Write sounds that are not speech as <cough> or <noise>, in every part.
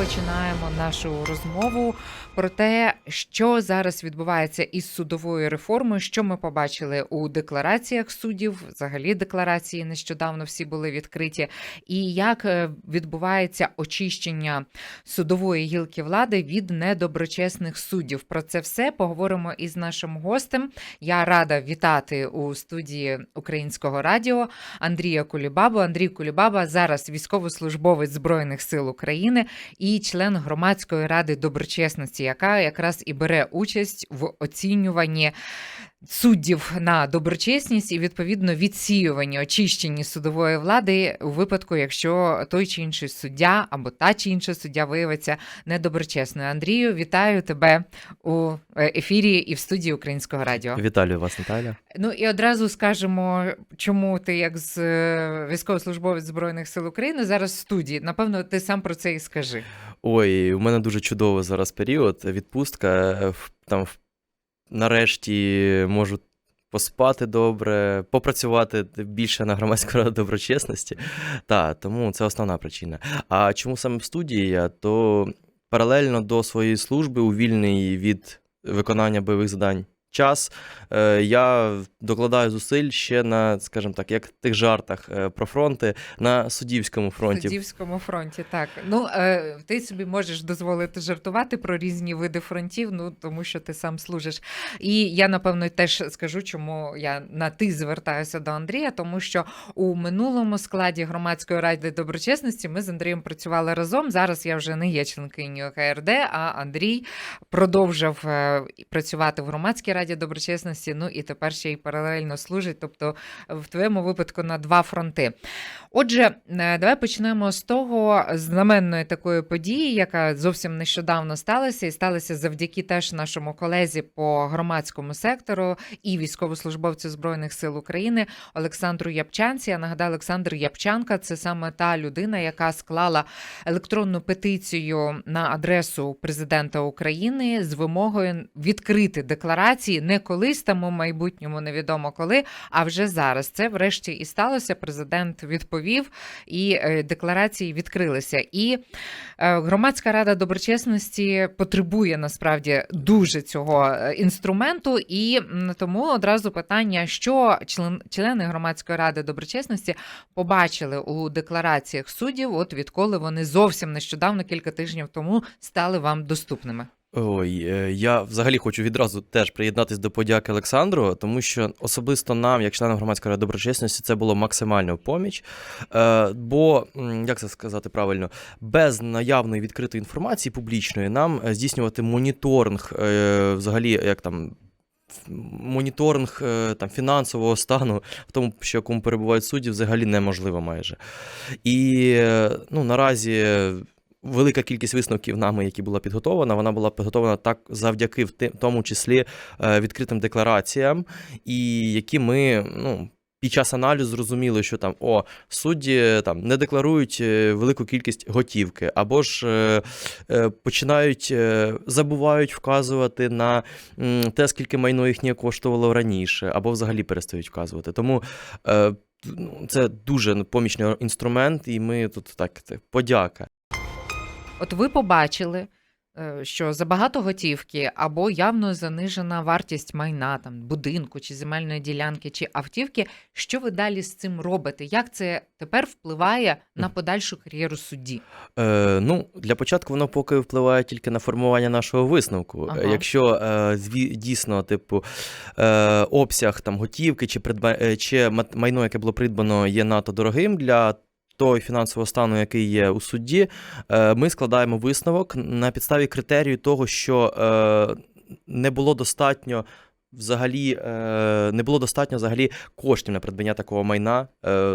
починаємо нашу розмову про те, що зараз відбувається із судовою реформою, що ми побачили у деклараціях суддів, взагалі декларації нещодавно всі були відкриті, і як е, відбувається очищення судової гілки влади від недоброчесних суддів. Про це все поговоримо із нашим гостем. Я рада вітати у студії Українського радіо Андрія Кулібабу. Андрій Кулібаба зараз військовослужбовець Збройних сил України і член громадської ради доброчесності, яка якраз і бере участь в оцінюванні суддів на доброчесність і відповідно відсіюванні, очищенні судової влади у випадку, якщо той чи інший суддя або та чи інша суддя виявиться недоброчесною. Андрію, вітаю тебе у е, ефірі і в студії Українського радіо. Віталію вас, Наталя. Ну і одразу скажемо, чому ти, як з е, військовослужбовець Збройних сил України, зараз в студії. Напевно, ти сам про це і скажи. Ой, у мене дуже чудовий зараз період. Відпустка. е, в- Там в- нарешті можу поспати добре, попрацювати більше на громадську раду доброчесності. Та, тому це основна причина. А чому саме в студії я? То паралельно до своєї служби, у вільний від виконання бойових завдань час, е, я докладаю зусиль ще на, скажімо так, як тих жартах е, про фронти, на суддівському фронті. Суддівському фронті, так. Ну, е, ти собі можеш дозволити жартувати про різні види фронтів, ну тому що ти сам служиш. І я, напевно, теж скажу, чому я на ти звертаюся до Андрія, тому що у минулому складі громадської ради доброчесності ми з Андрієм працювали разом. Зараз я вже не є членкиню КРД, а Андрій продовжив працювати в громадській раді доброчесності. Ну і тепер ще й паралельно служить. Тобто, в твоєму випадку на два фронти. Отже, е, давай почнемо з того знаменної такої події, яка зовсім нещодавно сталася, і сталася завдяки теж нашому колезі по громадському сектору і військовослужбовцю Збройних сил України Олександру Япчанці. Я нагадаю, Олександр Япчанка це саме та людина, яка склала електронну петицію на адресу президента України з вимогою відкрити декларації не колись там у майбутньому, невідомо коли, а вже зараз. Це врешті і сталося. Президент відповів, і е, декларації відкрилися. І е, громадська рада доброчесності потребує насправді дуже цього е, інструменту, і тому одразу питання, що член, члени громадської ради доброчесності побачили у деклараціях суддів, от відколи вони зовсім нещодавно, кілька тижнів тому, стали вам доступними. Ой, е, я взагалі хочу відразу теж приєднатись до подяки Олександру, тому що особисто нам, як членам громадської ради доброчесності, це було максимально поміч. Е, бо, як це сказати правильно, без наявної відкритої інформації публічної нам е, здійснювати моніторинг, взагалі, як там. Моніторинг там, фінансового стану в тому, що якому перебувають судді, взагалі неможливо майже. І ну, наразі велика кількість висновків нами, які була підготовлена, вона була підготовлена так завдяки в тому числі е, відкритим деклараціям, і які ми ну. Під час аналізу зрозуміли, що там о, судді там не декларують е, велику кількість готівки, або ж е, е, починають е, забувають вказувати на м, те, скільки майно їхнє коштувало раніше, або взагалі перестають вказувати. Тому е, ну, це дуже помічний інструмент, і ми тут так, так подяка. От ви побачили, е, що забагато готівки або явно занижена вартість майна, там будинку чи земельної ділянки, чи автівки. Що ви далі з цим робите? Як це тепер впливає на подальшу кар'єру судді? Е, ну, для початку воно поки впливає тільки на формування нашого висновку. Ага. Е, Якщо е, зві- дійсно, типу, е, обсяг там готівки чи придба... е, чи майно, яке було придбано, є надто дорогим для того фінансового стану, який є у судді, е, ми складаємо висновок на підставі критерію того, що е, не було достатньо. Взагалі е, не було достатньо взагалі коштів на придбання такого майна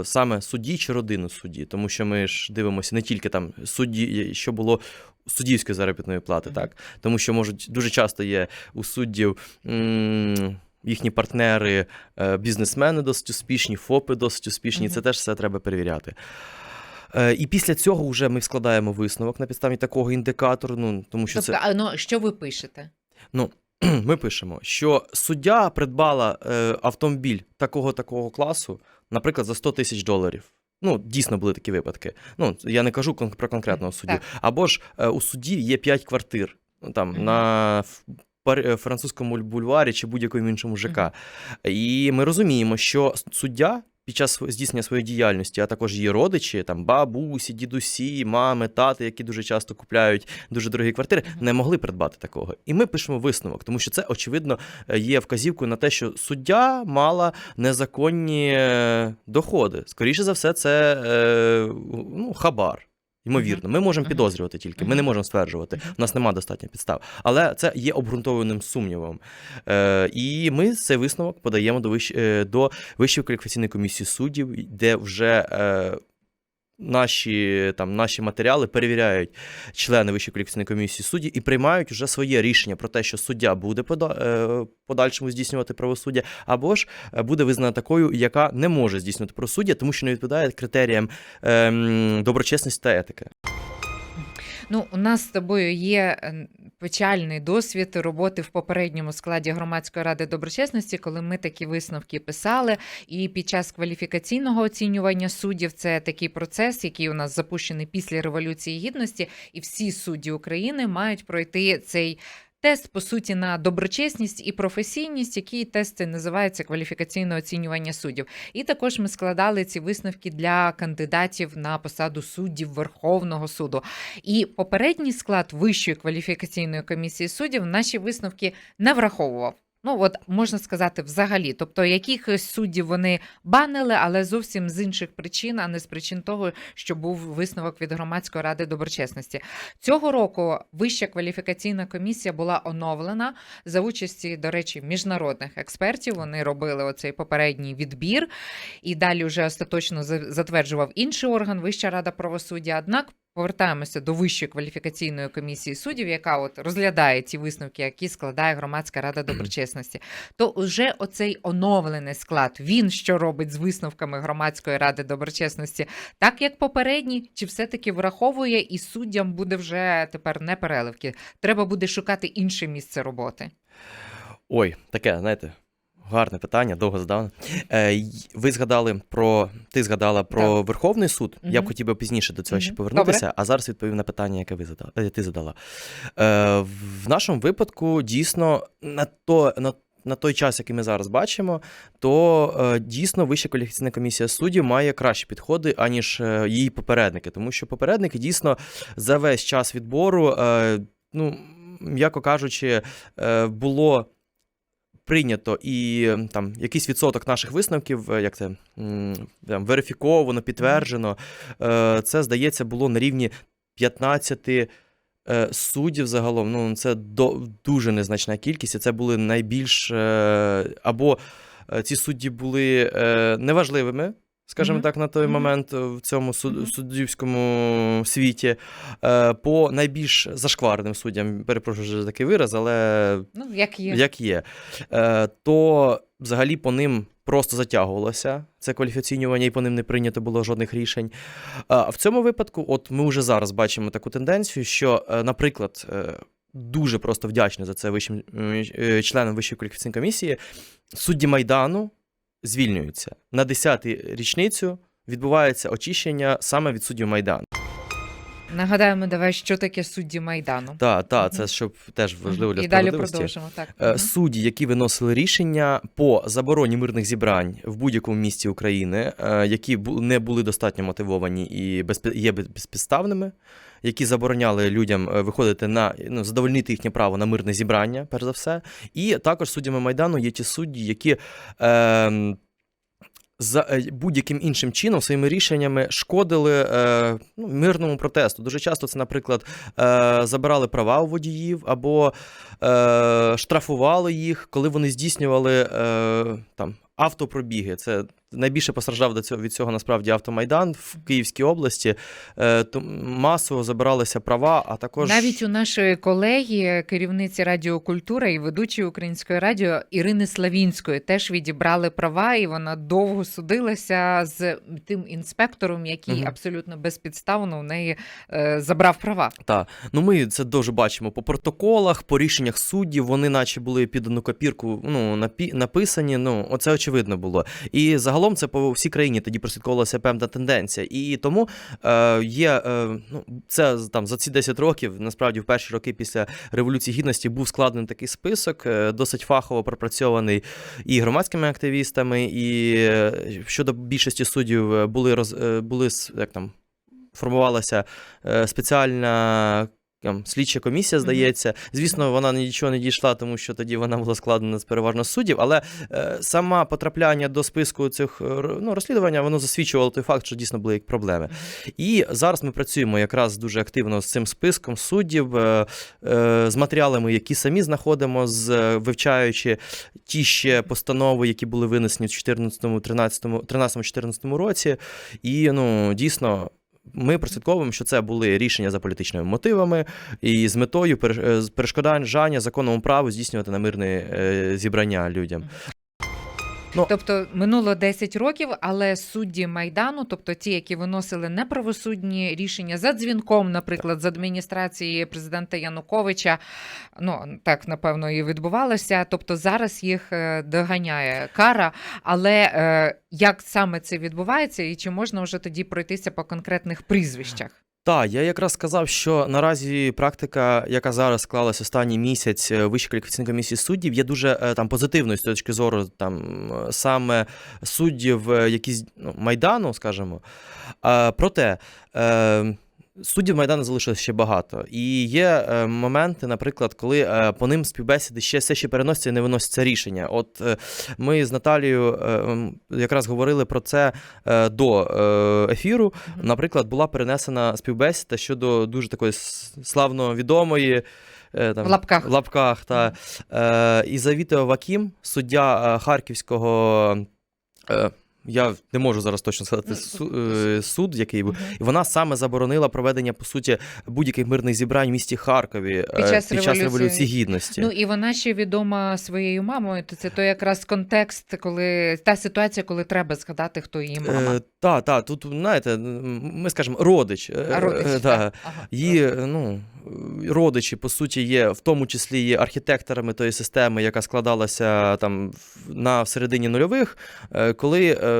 саме судді чи родину судді, тому що ми ж дивимося не тільки там судді, що було суддівської заробітної плати, так тому що можуть дуже часто є у суддів. Їхні партнери, е, бізнесмени досить успішні, ФОПи досить успішні, це теж все треба перевіряти. Е, І після цього вже ми складаємо висновок на підставі такого індикатору. Ну тому що Тобто, це а, ну, що ви пишете? Ну, <clears throat> ми пишемо, що суддя придбала е, автомобіль такого такого класу, наприклад, за 100 тисяч доларів. Ну, дійсно були такі випадки. Ну, я не кажу про конкретного суддю. Або ж у судді є 5 квартир ну, там, на ф- пар- е, французькому бульварі чи будь-якому іншому ЖК. І ми розуміємо, що суддя під час здійснення своєї діяльності, а також її родичі, там бабусі, дідусі, мами, тати, які дуже часто купляють дуже дорогі квартири, не могли придбати такого. І ми пишемо висновок, тому що це очевидно е, є вказівкою на те, що суддя мала незаконні е, доходи. Скоріше за все, це е, ну, хабар. Ймовірно, ми можемо підозрювати тільки, ми не можемо стверджувати. У нас немає достатньо підстав. Але це є обґрунтованим сумнівом. Е, і ми цей висновок подаємо до, вищ, е, до Вищої кваліфікаційної комісії суддів, де вже е, наші, там, наші матеріали перевіряють члени Вищої кваліфікаційної комісії судді і приймають вже своє рішення про те, що суддя буде е, подальшому здійснювати правосуддя, або ж е, буде визнана такою, яка не може здійснювати правосуддя, тому що не відповідає критеріям е, доброчесності та етики. Ну, у нас з тобою є е, печальний досвід роботи в попередньому складі громадської ради доброчесності, коли ми такі висновки писали. І під час кваліфікаційного оцінювання суддів це такий процес, який у нас запущений після революції гідності, і всі судді України мають пройти цей. Тест, по суті, на доброчесність і професійність, які тести називаються кваліфікаційне оцінювання суддів. І також ми складали ці висновки для кандидатів на посаду суддів Верховного суду. І попередній склад Вищої кваліфікаційної комісії суддів наші висновки не враховував. Ну, от можна сказати, взагалі. Тобто, якихось суддів вони банили, але зовсім з інших причин, а не з причин того, що був висновок від громадської ради доброчесності. Цього року Вища кваліфікаційна комісія була оновлена за участі, до речі, міжнародних експертів. Вони робили оцей попередній відбір, і далі вже остаточно за- затверджував інший орган Вища рада правосуддя. Однак повертаємося до Вищої кваліфікаційної комісії суддів, яка от розглядає ті висновки, які складає громадська рада доброчесності. То вже оцей оновлений склад, він що робить з висновками громадської ради доброчесності, так як попередній, чи все-таки враховує і суддям буде вже тепер не переливки. Треба буде шукати інше місце роботи. Ой, таке, знаєте, гарне питання, довго задаване. Е, ви згадали про. Ти згадала про Верховний суд. Я б хотів би пізніше до цього ще Мгм. повернутися, а зараз відповім на питання, яке ви задала, е, ти задала. Е, в нашому випадку дійсно на то. На на той час, який ми зараз бачимо, то е, дійсно Вища кваліфікаційна комісія суддів має кращі підходи, аніж е, її попередники, тому що попередники дійсно за весь час відбору, е, ну, м'яко кажучи, е, було прийнято і там якийсь відсоток наших висновків, е, як це там, верифіковано, підтверджено. Е, Це, здається, було на рівні 15 е, суддів загалом. Ну, це дуже незначна кількість, і це були найбільш або ці судді були неважливими. Скажімо Мгм. так, на той момент е, в цьому суд- суддівському світі, е, по найбільш зашкварним суддям, перепрошую за такий вираз, але Ну, як є. як є, е, то взагалі по ним просто затягувалося це кваліфіційнювання, і по ним не прийнято було жодних рішень. А в цьому випадку, от ми вже зараз бачимо таку тенденцію, що, наприклад, дуже просто вдячний за це вищим членам Вищої кваліфікаційної комісії, судді Майдану звільнюються. На 10-й річницю відбувається очищення саме від суддів Майдану. Нагадаємо, давай, що таке судді Майдану. Так, так, це щоб теж важливо для І далі справедливості. продовжимо. Так. Е, Судді, які виносили рішення по забороні мирних зібрань в будь-якому місті України, е, які бу- не були достатньо мотивовані і безпі- є безпідставними, які забороняли людям е, виходити на ну, задовольнити їхнє право на мирне зібрання, перш за все. І також суддями Майдану є ті судді, які. Е, за е, будь-яким іншим чином своїми рішеннями шкодили е, ну, мирному протесту. Дуже часто це, наприклад, е, забирали права у водіїв або е, штрафували їх, коли вони здійснювали е, там автопробіги. Це найбільше постраждав до цього від цього насправді автомайдан в Київській області. Е, то масово забиралися права, а також Навіть у нашої колеги, керівниці Радіокультура і ведучої української радіо Ірини Славінської теж відібрали права, і вона довго судилася з тим інспектором, який Мгм. абсолютно безпідставно в неї е, забрав права. Та ну ми це дуже бачимо по протоколах, по рішеннях суддів. Вони, наче були під одну копірку, ну напі- написані. Ну оце очевидно було. І загалом. Загалом це по всій країні тоді прослідковувалася певна тенденція. І тому е, є е, ну, це там за ці 10 років, насправді, в перші роки після Революції Гідності був складений такий список, е, досить фахово пропрацьований і громадськими активістами, і е, щодо більшості суддів були роз, були як там формувалася спеціальна. Там, слідча комісія, здається. Звісно, вона нічого не дійшла, тому що тоді вона була складена з переважно з суддів, але е, саме потрапляння до списку цих е, ну, розслідування воно засвідчувало той факт, що дійсно були як проблеми. І зараз ми працюємо якраз дуже активно з цим списком суддів, е, е, з матеріалами, які самі знаходимо, з е, вивчаючи ті ще постанови, які були винесені в 13-14 році. І ну, дійсно. Ми прослідковуємо, що це були рішення за політичними мотивами і з метою е, перешкоджання законному праву здійснювати намирне мирне зібрання людям. Тобто минуло 10 років, але судді майдану, тобто ті, які виносили неправосудні рішення за дзвінком, наприклад, з адміністрації президента Януковича, ну так напевно і відбувалося. Тобто зараз їх е, доганяє кара. Але е, як саме це відбувається, і чи можна вже тоді пройтися по конкретних прізвищах? Так, я якраз сказав, що наразі практика, яка зараз склалась останній місяць е, Вищої кваліфікаційної комісії суддів, є дуже е, там позитивною з точки зору там е, саме суддів, які ну, майдану, скажімо. Проте. Суддів Майдану залишилось ще багато. І є е, моменти, наприклад, коли е, по ним співбесіди ще все ще переносяться і не виносяться рішення. От е, ми з Наталією е, якраз говорили про це е, до е, ефіру. Наприклад, була перенесена співбесіда щодо дуже такої славно відомої. е, Там, В лапках. В лапках та, е, Ізавітео Вакім, суддя е, Харківського. Е, я не можу зараз точно сказати Ну, е, суд, який був. І вона саме заборонила проведення, по суті, будь-яких мирних зібрань в місті Харкові е, Під час під час Революції. Гідності. Ну і вона ще відома своєю мамою. То це той якраз контекст, коли та ситуація, коли треба згадати, хто її мама. Е, та, та, тут, знаєте, ми скажемо, родич. е, А родич, е, та. Ага. Її е, ну, е, родичі, по суті, є, в тому числі є архітекторами тої системи, яка складалася там на всередині нульових, е, коли е,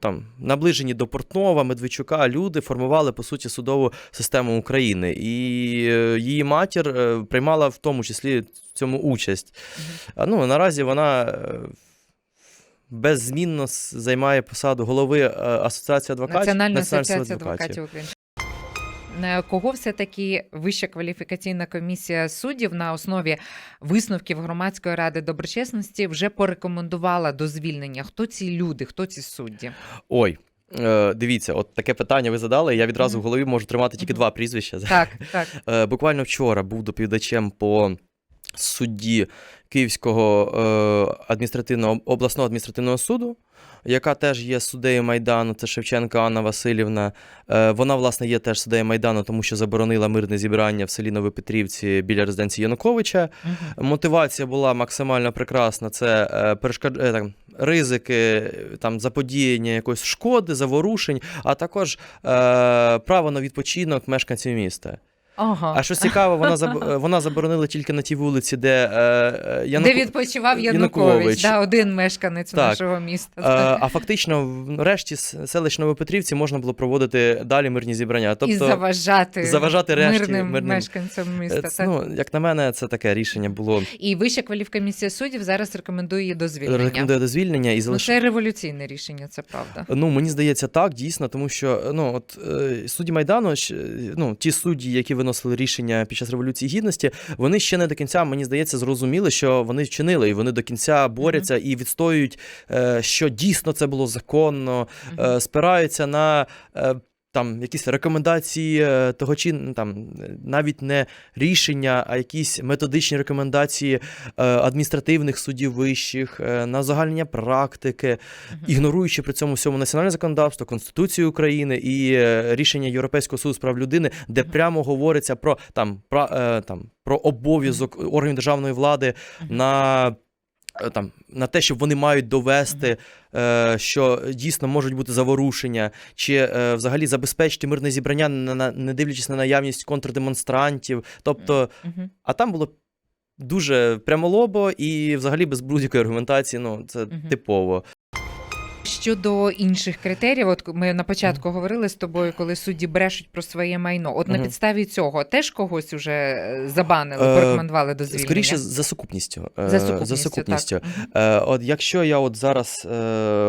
там наближені до Портнова, Медведчука люди формували по суті судову систему України. І е, її матір е, приймала в тому числі в цьому участь. Ну, наразі вона. е, Беззмінно займає посаду голови е, Асоціації адвокатів Національної асоціація адвокатів України. Е, Кого все-таки Вища кваліфікаційна комісія суддів на основі висновків громадської ради доброчесності вже порекомендувала до звільнення? Хто ці люди, хто ці судді? Ой, е, дивіться, от таке питання ви задали. Я відразу Мгм. в голові можу тримати тільки Мгм. два прізвища. Так, так. <laughs> Е, буквально вчора був доповідачем по судді Київського адміністративного обласного адміністративного суду, яка теж є суддею Майдану, це Шевченка Анна Васильівна. Е, вона, власне, є теж суддею Майдану, тому що заборонила мирне зібрання в селі Новопетрівці біля резиденції Януковича. Мотивація була максимально прекрасна. Це е, перешкод... е, там, ризики там, заподіяння якоїсь шкоди, заворушень, а також е, право на відпочинок мешканців міста. Ага. А що цікаво, вона заб... е, вона заборонила тільки на тій вулиці, де е, е, Де відпочивав Янукович, Янукович. Да, один мешканець Так. нашого міста. Е, а фактично решті селищ Новопетрівці можна було проводити далі мирні зібрання. і Тобто, заважати, заважати решті мирним, мирним- мешканцям е, міста. це, так? ну, як на мене, це таке рішення було І Вища кваліфкомісія суддів зараз рекомендує її до звільнення. рекомендує до звільнення і Ну, це революційне рішення, це правда. Ну, мені здається, так, дійсно, тому що ну, от, е, судді Майдану, ну, ті судді, які виносили рішення під час Революції Гідності, вони ще не до кінця, мені здається, зрозуміли, що вони вчинили, і вони до кінця борються і відстоюють, е, що дійсно це було законно, е, спираються на. Там якісь рекомендації е, того чи ну, там е, навіть не рішення, а якісь методичні рекомендації е, адміністративних судів вищих, на узагальнення практики, ігноруючи при цьому всьому національне законодавство, Конституцію України і рішення Європейського суду з прав людини, де прямо говориться про там про, там про обов'язок органів державної влади на. Е, Там на те, що вони мають довести, е, що дійсно можуть бути заворушення, чи е, взагалі забезпечити мирне зібрання, на, не дивлячись на наявність контрдемонстрантів. Тобто, а там було дуже прямолобо і взагалі без будь-якої аргументації. Ну це Мгм. типово. Щодо інших критеріїв, от ми на початку говорили з тобою, коли судді брешуть про своє майно. От на підставі цього теж когось уже е, забанили, Е, порекомендували до звільнення. Скоріше за сукупністю. Е, за сукупністю, за сукупністю. Так. Е, от якщо я от зараз е,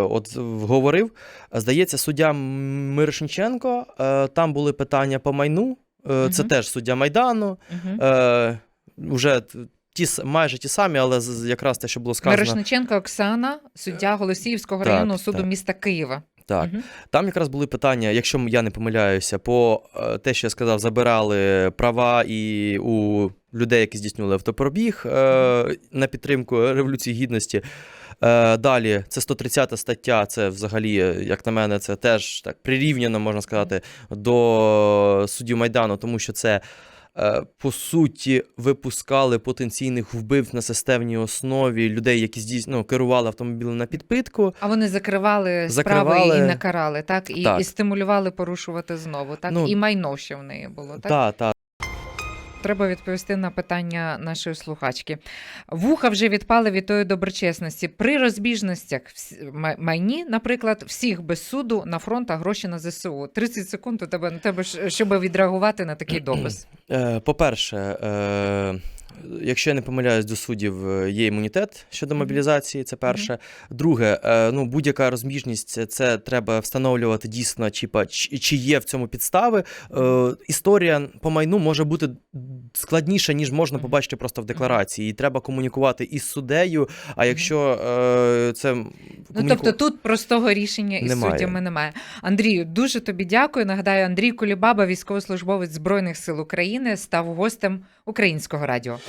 от говорив, здається, суддя Мирошниченко, е, там були питання по майну, е, це Мгм. теж суддя Майдану. Е, вже т- ті, майже ті самі, але якраз те, що було сказано. Мирошниченко Оксана, суддя Голосіївського Так, районного суду так. міста Києва. Так. Мгм. Там якраз були питання, якщо я не помиляюся, по е, те, що я сказав, забирали права і у людей, які здійснювали автопробіг е, на підтримку Революції Гідності. Е, Далі, це 130 стаття, це взагалі, е, як на мене, це теж так прирівняно, можна сказати, до суддів Майдану, тому що це. Е, По суті, випускали потенційних вбивць на системній основі людей, які здійснювали, ну, керували автомобілем на підпитку. А вони закривали, справи і накарали, так? І, Так. і стимулювали порушувати знову, так? Ну, і майно ще в неї було, так? Та, та, Треба відповісти на питання нашої слухачки. Вуха вже відпали від тої доброчесності. При розбіжностях майні, наприклад, всіх без суду на фронт, а гроші на ЗСУ. 30 секунд у тебе на тебе, щоб відреагувати на такий <clears throat> допис. Е, По-перше, е, якщо я не помиляюсь, до суддів е, є імунітет щодо мобілізації, це перше. Друге, е, ну, будь-яка розбіжність, це- треба встановлювати дійсно, чи, чи, є в цьому підстави. Е, Історія по майну може бути складніша, ніж можна побачити просто в декларації. І треба комунікувати із суддею. А якщо це Ну, тобто тут простого рішення із Немає. суддями немає. Андрію, дуже тобі дякую. Нагадаю, Андрій Кулібаба, військовослужбовець Збройних сил України, став гостем українського радіо.